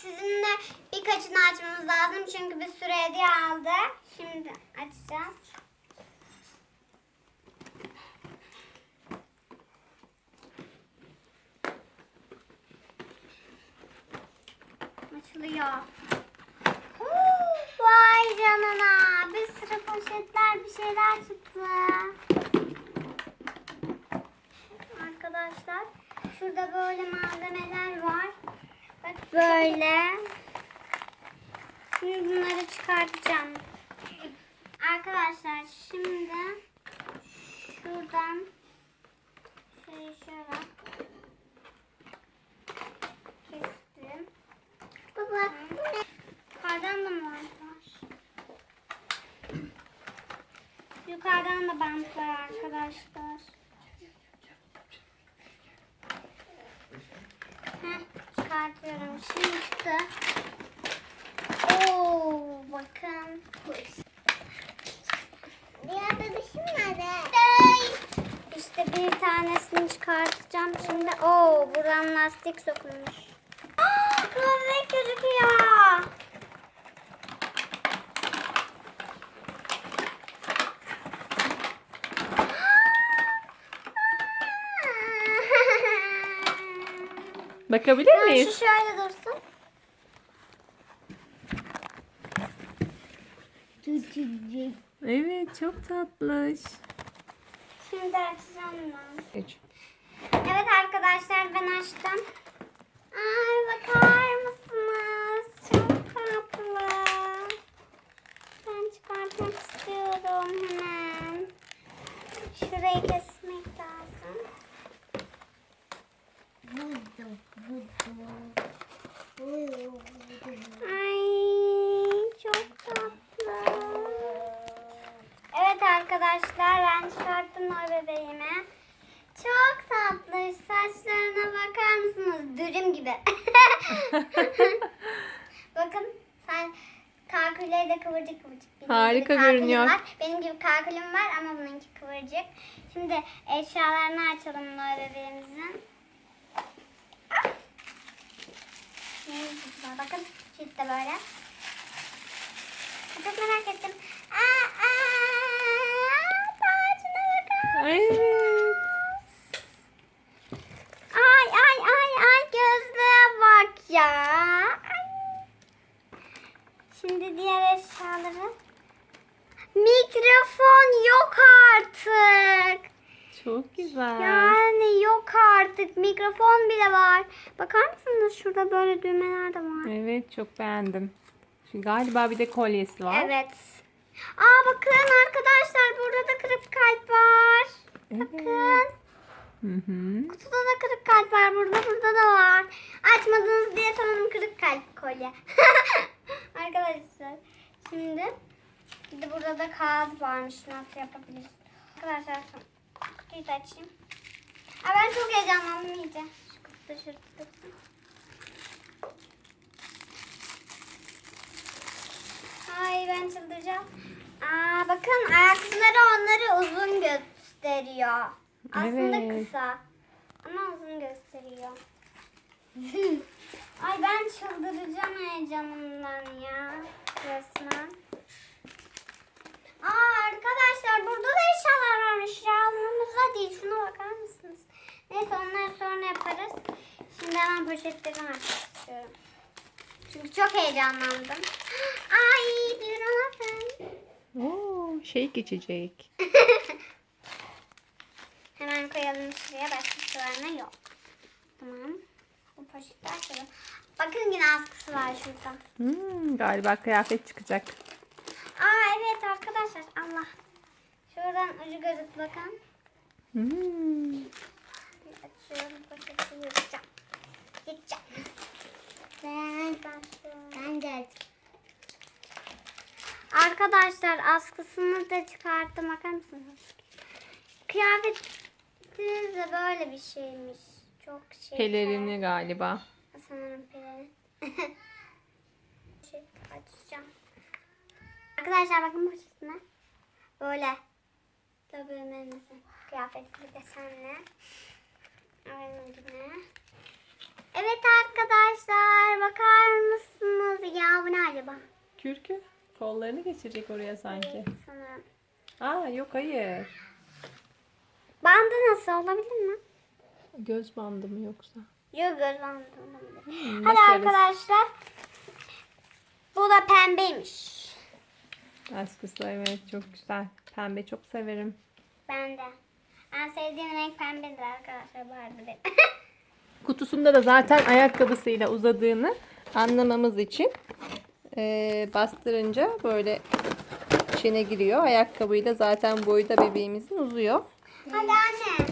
sizinle birkaçını açmamız lazım çünkü bir sürü hediye aldı. Şimdi açacağız. Açılıyor. Vay canına. Bir sürü poşetler bir şeyler çıktı. Arkadaşlar şurada böyle malzemeler var. Böyle. Şimdi bunları çıkartacağım. Arkadaşlar şimdi şuradan şöyle şöyle kestim. Baba yukarıdan da mı var? Yukarıdan da bant var arkadaşlar. Çıkartıyorum. Şimdi çıktı. Oo, bakın. Diğer bebişim nerede? İşte bir tanesini çıkartacağım şimdi. Oo, buradan lastik sokulmuş. Aa, bebek gözüküyor. Bakabilir Ben şu miyiz? şöyle dursun. Evet çok tatlış. Şimdi açacağım ben. Evet arkadaşlar ben açtım. Ay bakar mısınız? Çok tatlı. Ben çıkartmak istiyorum hemen. Şurayı kesmek lazım. Ay çok tatlı. Evet arkadaşlar ben çıkarttım o bebeğimi. Çok tatlı. Saçlarına bakar mısınız? Dürüm gibi. Bakın sen kalkülleri de kıvırcık kıvırcık. Benim Harika gibi görünüyor. Var. Benim gibi kalkülüm var ama bununki kıvırcık. Şimdi eşyalarını açalım Noel bebeğimizin. Bakın çift de böyle. Çok merak ettim. Aa, aa, saçına bakar Evet. Ay ay ay ay gözlüğe bak ya. Ay. Şimdi diğer eşyaları. Mikrofon yok artık. Çok güzel. Yani yok artık. Mikrofon bile var. Bakar mısınız şurada böyle düğmeler de var. Evet çok beğendim. Şimdi galiba bir de kolyesi var. Evet. Aa bakın arkadaşlar burada da kırık kalp var. Bakın. Hı hı. Kutuda da kırık kalp var burada. Burada da var. Açmadınız diye sanırım kırık kalp kolye. Arkadaşlar. Şimdi bir de burada da kağıt varmış. Nasıl yapabiliriz? Arkadaşlar kutuyu da açayım. Aa, ben çok heyecanlandım iyice. Şu kutuda şurada dursun. Ay ben çıldıracağım. Aa, bakın ayakkabıları onları uzun gösteriyor. Aslında Evet. kısa. Ama uzun gösteriyor. Ay ben çıldıracağım heyecanımdan ya. Resmen. Aa arkadaşlar burada da eşyalar varmış ya. Umurumuzda değil. Şuna bakar mısınız? Neyse onları sonra yaparız. Poşetlerimi açmak istiyorum. Çünkü çok heyecanlandım. Ay bir bakın. Oo, şey geçecek. Hemen koyalım şuraya. Başkalarına yok. Tamam. Bu poşeti açalım. Bakın yine askısı var şurada. Hmm, galiba kıyafet çıkacak. Aa evet arkadaşlar. Allah. Şuradan ucu gözük bakın. Hmm. Açıyorum poşeti yırtacağım. Yırtacağım. Ben, ben de Arkadaşlar askısını da çıkarttım. Bakar mısınız? Kıyafetiniz de böyle bir şeymiş. Çok şey. Pelerini galiba. Sanırım pelerin. şey açacağım. Arkadaşlar bakın poşetine. Böyle. Tabii kıyafetli desenli. Öyle Evet arkadaşlar bakar mısınız? Kürkü. Kollarını geçirecek oraya sanki. Sanırım. Aa yok hayır. Bandı nasıl olabilir mi? Göz bandı mı yoksa? Yok göz bandı olabilir. Hmm, Hadi arkadaşlar. Bu da pembeymiş. Askısı evet çok güzel. Pembe çok severim. Ben de. En sevdiğim renk pembedir arkadaşlar. Benim. Kutusunda da zaten ayakkabısıyla uzadığını anlamamız için eee, bastırınca böyle içine giriyor. Ayakkabıyla zaten boyu da bebeğimizin uzuyor. Hadi anne.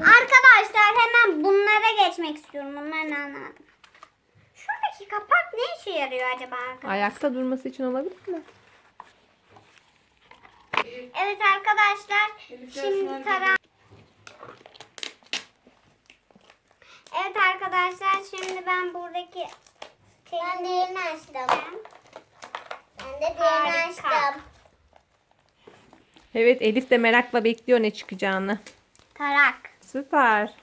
Arkadaşlar hemen bunlara geçmek istiyorum. Bunları anlamadım. Şuradaki kapak ne işe yarıyor acaba arkadaşlar? Ayakta durması için olabilir mi? Evet arkadaşlar. Şimdi tara Evet arkadaşlar şimdi ben buradaki Ben diğerini açtım. Ben de diğerini açtım. Evet Elif de merakla bekliyor ne çıkacağını. Tarak. Süper.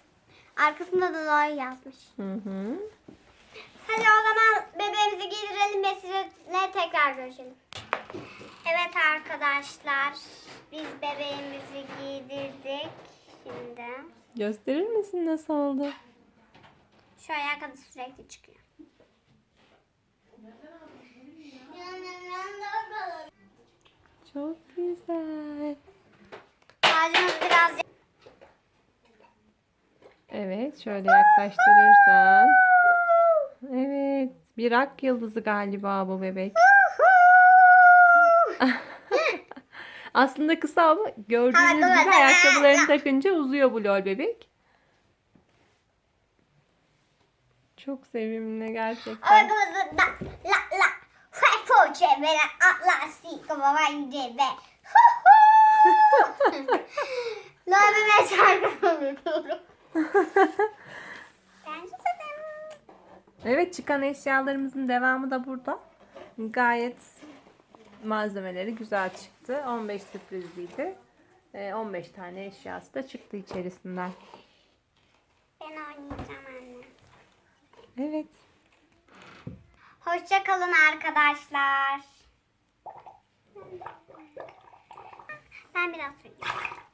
Arkasında da Loy yazmış. Hı hı. Hadi o zaman bebeğimizi giydirelim ve sizinle tekrar görüşelim. Evet arkadaşlar. Biz bebeğimizi giydirdik. Şimdi Gösterir misin nasıl oldu? Şu ayakkabı sürekli çıkıyor. Çok güzel. Ağacımız biraz Evet şöyle yaklaştırırsan. Evet bir ak yıldızı galiba bu bebek. Aslında kısa ama gördüğünüz gibi ayakkabılarını takınca uzuyor bu lol bebek. Çok sevimli gerçekten. La la. Foçe ve atla si kama ve La bebek şarkı unutuyorum. Evet çıkan eşyalarımızın devamı da burada. Gayet malzemeleri güzel çıktı. 15 sürprizliydi. Ee, 15 tane eşyası da çıktı içerisinden. Ben oynayacağım anne. Evet. Hoşça kalın arkadaşlar. Ben biraz söyleyeyim.